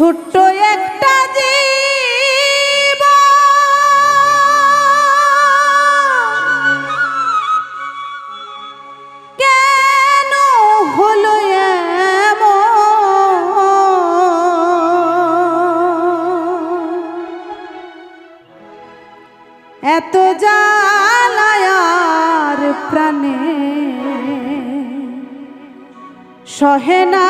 ছোট্ট একটা জীব। কেন হলো এত জালায়ার প্রাণে সহেনা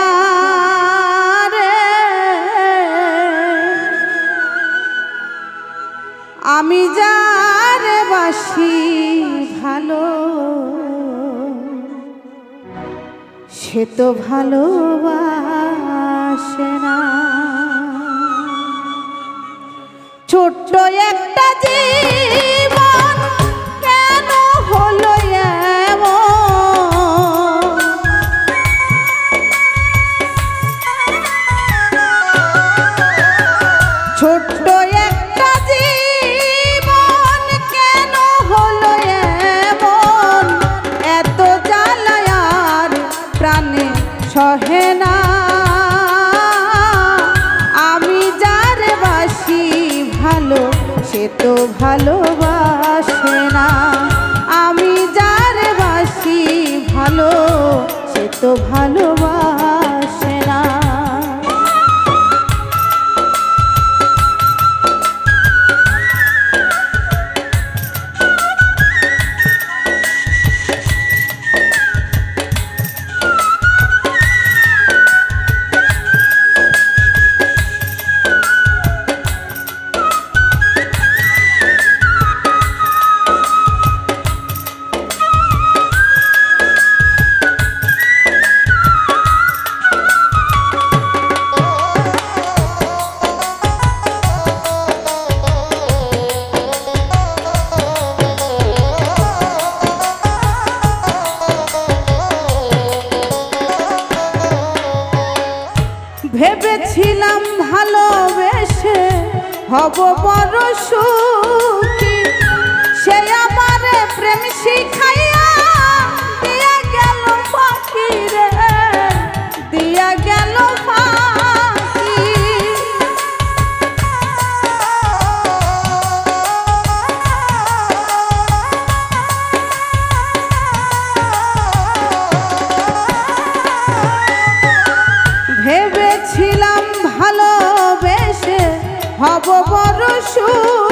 আমি যার বাসি ভালো সে তো ভালোবাসে না। ছোট্ট একটা জিনিস তো ভালো ভেবেছিলাম ভালোবেসে হব বড় সুখী সে আমারে প্রেম শিখাই হব বড় সুর।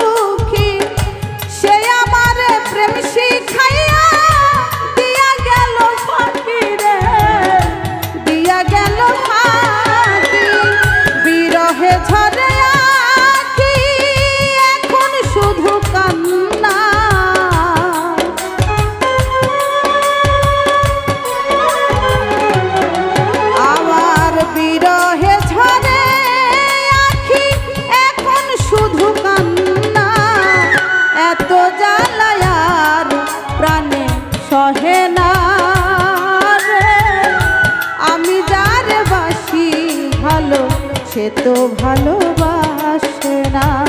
তো ভালোবাসে না।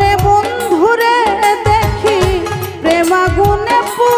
গুণে বন্ধুরে দেখি প্রেমাগুনে পু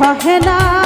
সহে না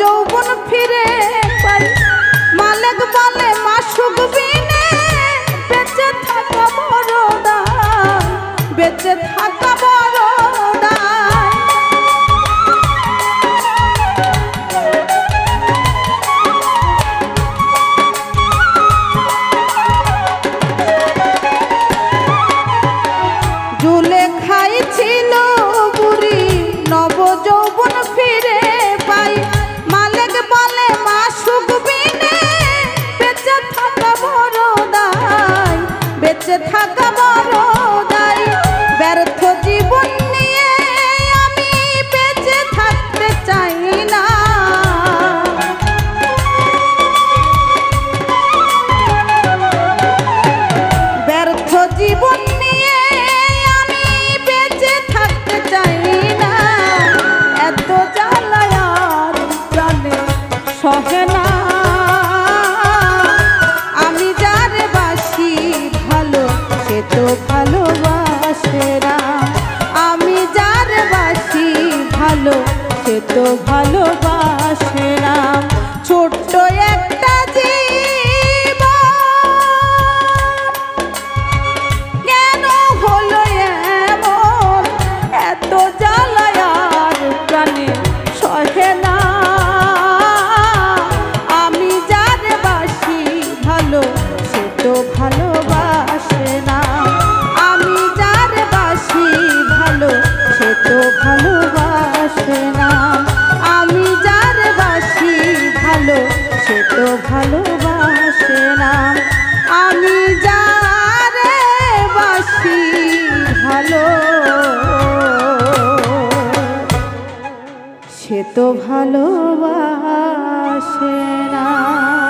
যৌবন ফিরে পাই। মালিক বলে মাসুক বিনে বেঁচে থাকা বড় বেঁচে থাকা সহে তো ভালোবাসে না।